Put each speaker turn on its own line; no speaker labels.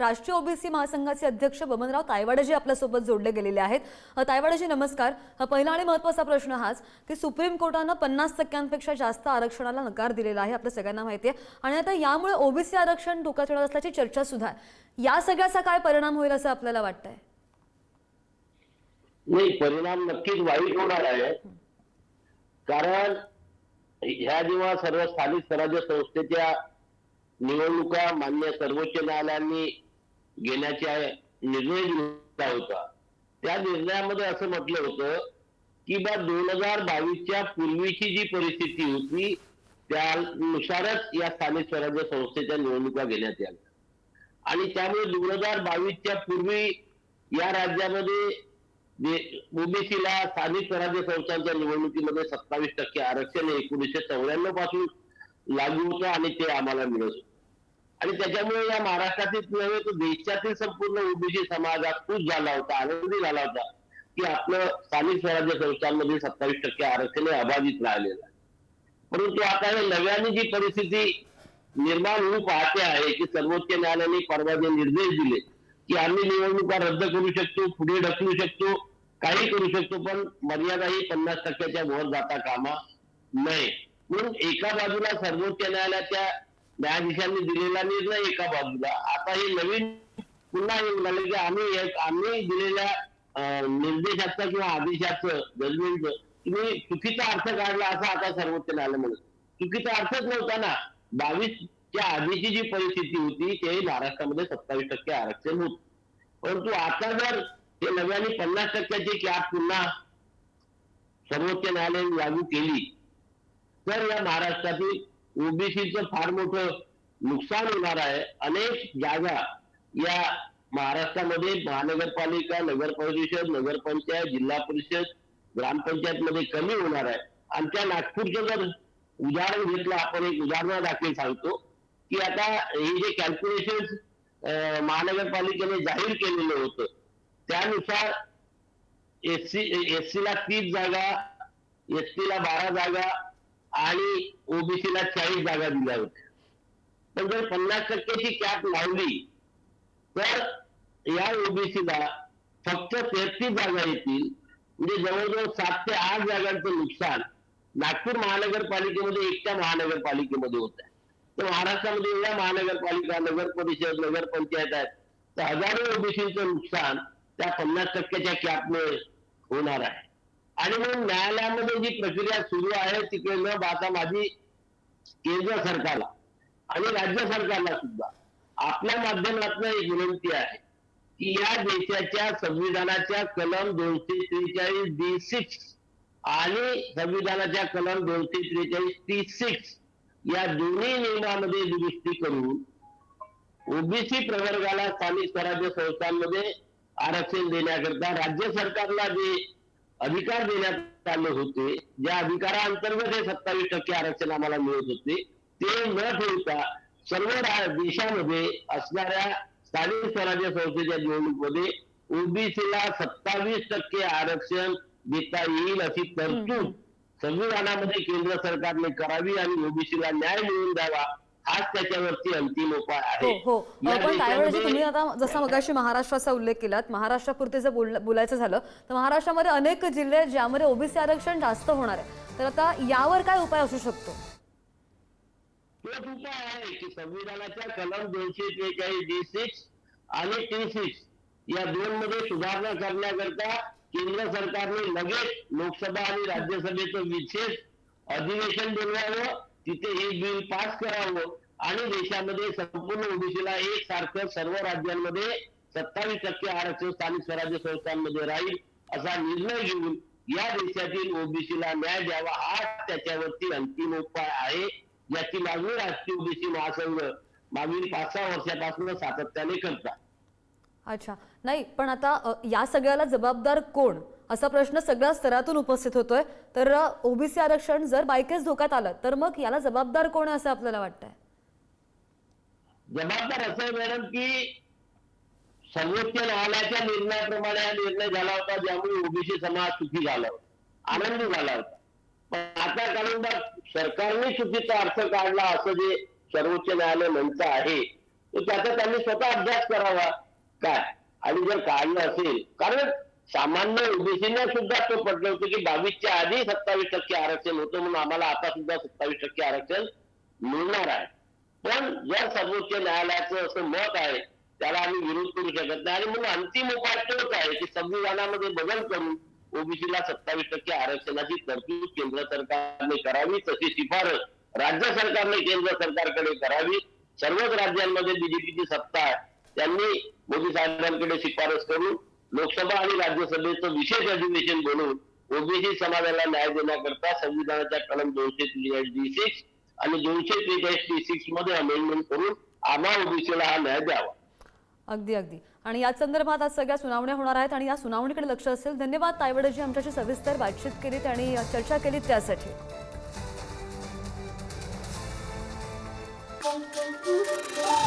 राष्ट्रीय ओबीसी महासंघाचे अध्यक्ष बबनराव तायवाडेजी आपल्यासोबत जोडले गेलेले आहेत. तायवाडाजी तायवाडेजी नमस्कार. पहिला आणि महत्त्वाचा प्रश्न हाच की सुप्रीम कोर्टानं पन्नास टक्क्यांपेक्षा जास्त आरक्षणाला नकार दिलेला आहे आपल्या सगळ्यांना माहिती आहे. आणि आता यामुळे ओबीसी आरक्षण धोक्यात येणार असल्याची चर्चा सुद्धा आहे. या सगळ्याचा काय परिणाम होईल असं आपल्याला वाटतंय?
नाही परिणाम नक्कीच वाईट होणार आहे. कारण ह्या जेव्हा सर्व स्थानिक स्वराज्य संस्थेच्या निवडणुका मान्य सर्वोच्च न्यायालयाने घेण्याचा निर्णय दिला होता त्या निर्णयामध्ये असं म्हटलं होतं की बा दोन हजार बावीसच्या पूर्वीची जी परिस्थिती होती त्यानुसारच या स्थानिक स्वराज्य संस्थेच्या निवडणुका घेण्यात याव्या आणि त्यामुळे दोन हजार बावीसच्या पूर्वी या राज्यामध्ये ओबीसीला स्थानिक स्वराज्य संस्थांच्या निवडणुकीमध्ये सत्तावीस टक्के आरक्षण हे एकोणीसशे चौऱ्याण्णवपासून लागू होतं आणि ते आम्हाला मिळत होतं. आणि त्याच्यामुळे या महाराष्ट्रातील नव्हे तर देशातील संपूर्ण ओबीसी समाजात खुश झाला होता आनंदी झाला होता की आपलं स्थानिक स्वराज्य संस्थांमध्ये सत्तावीस टक्के आरक्षण हे अबाधित राहिलेलं आहे. परंतु आता नव्याने जी परिस्थिती निर्माण होऊ पाहते आहे की सर्वोच्च न्यायालयाने परवा जे निर्देश दिले की आम्ही निवडणुका रद्द करू शकतो पुढे ढकलू शकतो काही करू शकतो पण मर्यादा ही पन्नास टक्क्याच्या वर जाता कामा नये. म्हणून एका बाजूला सर्वोच्च न्यायालयाच्या न्यायाधीशांनी दिलेला निर्णय एका बाजूला. आता हे नवीन पुन्हा हे म्हणाले की आम्ही एक आम्ही दिलेल्या निर्देशाचं किंवा आदेशाचं जजमेंटचं तुम्ही चुकीचा अर्थ काढला असा आता सर्वोच्च न्यायालय म्हणत. चुकीचा अर्थच नव्हता ना. बावीसच्या आधीची जी परिस्थिती होती ते महाराष्ट्रामध्ये सत्तावीस टक्के आरक्षण होत. परंतु आता जर हे नव्याने पन्नास टक्क्याची कॅप पुन्हा सर्वोच्च न्यायालयाने लागू केली तर या महाराष्ट्रातील ओबीसीचं फार मोठं नुकसान होणार आहे. अनेक जागा या महाराष्ट्रामध्ये महानगरपालिका नगर परिषद नगरपंचायत जिल्हा परिषद ग्रामपंचायत मध्ये कमी होणार आहे. आमच्या नागपूरचं जर उदाहरण घेतलं आपण एक उदाहरणादाखल सांगतो की आता हे जे कॅल्क्युलेशन महानगरपालिकेने जाहीर केलेलं होतं त्यानुसार एससी एससी ला तीस जागा एस ला बारा जागा आणि ओबीसी ला चाळीस जागा दिल्या होत्या. पण जर पन्नास टक्क्याची कॅप लावली तर या ओबीसीला फक्त तेहतीस जागा येतील. म्हणजे जवळजवळ सात ते आठ जागांचं नुकसान नागपूर महानगरपालिकेमध्ये एकट्या महानगरपालिकेमध्ये होत आहे. तर महाराष्ट्रामध्ये एवढ्या महानगरपालिका नगर परिषद नगर पंचायत आहेत तर हजारो ओबीसीचं नुकसान त्या पन्नास टक्क्याच्या कॅपमुळे होणार आहे. आणि म्हणून न्यायालयामध्ये जी प्रक्रिया सुरू आहे तिकडे न पाहता माझी केंद्र सरकारला आणि राज्य सरकारला सुद्धा आपल्या माध्यमातून एक विनंती आहे की या देशाच्या संविधानाच्या कलम दोनशे त्रेचाळीस डी सिक्स आणि संविधानाच्या कलम दोनशे त्रेचाळीस टी सिक्स या दोन्ही नियमामध्ये दुरुस्ती करून ओबीसी प्रवर्गाला स्थानिक स्वराज्य संस्थांमध्ये आरक्षण देण्याकरता राज्य सरकारला जे अधिकार देण्यात आले होते. ज्या अधिकाराअंतर्गत हे सत्तावीस टक्के आरक्षण आम्हाला मिळत होते ते न ठेवता सर्व देशामध्ये असणाऱ्या स्थानिक स्वराज्य संस्थेच्या निवडणुकीमध्ये ओबीसीला सत्तावीस टक्के आरक्षण देता येईल अशी तरतूद संविधानामध्ये केंद्र सरकारने करावी आणि ओबीसीला न्याय मिळवून द्यावा हाच त्याच्यावरती अंतिम उपाय
हो
आहे.
हो
या
पण
देशामध्ये-
तुम्ही आता जसं मगाशी महाराष्ट्राचा उल्लेख केलात महाराष्ट्रापुरते जर बोल बोलायचं झालं तर महाराष्ट्रामध्ये अनेक जिल्हे आहेत ज्यामध्ये ओबीसी आरक्षण जास्त होणार आहे. तर आता यावर काय उपाय असू शकतो?
उपाय आहे की संविधानाच्या कलम दोनशे त्रेचाळीस डी सिक्स आणि टी सिक्स या दोन मध्ये सुधारणा करण्याकरता केंद्र सरकारने लगेच लोकसभा आणि राज्यसभेचं विशेष अधिवेशन बोलवावं. तिथे हे बिल पास करावं. आणि देशामध्ये संपूर्ण ओबीसीला एक सारखं सर्व राज्यांमध्ये सत्तावीस टक्के आरक्षण स्थानिक स्वराज्य संस्थांमध्ये राहील असा निर्णय घेऊन या देशातील ओबीसीला न्याय द्यावा हाच त्याच्यावरती अंतिम उपाय आहे याची मागणी राष्ट्रीय ओबीसी महासंघ मागील पाच सहा वर्षापासून सातत्याने करतात.
अच्छा. नाही पण आता या सगळ्याला जबाबदार कोण? असा प्रश्न सगळ्या स्तरातून उपस्थित होतोय. तर ओबीसी आरक्षण जर बायकेच धोक्यात आलं तर मग याला जबाबदार कोण आहे असं आपल्याला वाटतंय?
जबाबदार असं आहे मॅडम की सर्वोच्च न्यायालयाच्या निर्णयाप्रमाणे हा निर्णय झाला होता ज्यामुळे ओबीसी समाज सुखी झाला होता आनंदी झाला होता. पण आता कारण सरकारने चुकीचा अर्थ काढला असं जे सर्वोच्च न्यायालय म्हणतं आहे तर त्याचा त्यांनी स्वतः अभ्यास करावा. काय? आणि जर काढलं असेल कारण सामान्य ओबीसीने सुद्धा तो पडलं होतं की बावीसच्या आधी सत्तावीस टक्के आरक्षण होतं म्हणून आम्हाला आता सुद्धा सत्तावीस टक्के आरक्षण मिळणार आहे. पण जर सर्वोच्च न्यायालयाचं असं मत आहे त्याला आम्ही विरोध करू शकत नाही. आणि म्हणून अंतिम उपाय तोच आहे की संविधानामध्ये बदल करून ओबीसीला सत्तावीस टक्के आरक्षणाची तरतूद केंद्र सरकारने करावी तशी शिफारस राज्य सरकारने केंद्र सरकारकडे करावी. सर्वच राज्यांमध्ये बीजेपीची सत्ता आहे. त्यांनी मोदी साहेबांकडे शिफारस करून लोकसभा आणि राज्यसभेचं विशेष अधिवेशन बोलवून ओबीसी समाजाला न्याय देण्याकरता संविधानाच्या कलम दोनशे त्रेचाळीस सिक्स आणि दोनशे त्रेचाळीस सिक्समध्ये अमेंडमेंट करून आम्हा ओबीसीला हा न्याय द्यावा.
अगदी अगदी. आणि या संदर्भात आज सगळ्या सुनावण्या होणार आहेत आणि या सुनावणीकडे लक्ष असेल धन्यवाद तायवडेजी आमच्याशी सविस्तर बातचीत केलीत आणि चर्चा केलीत त्यासाठी. Thank you.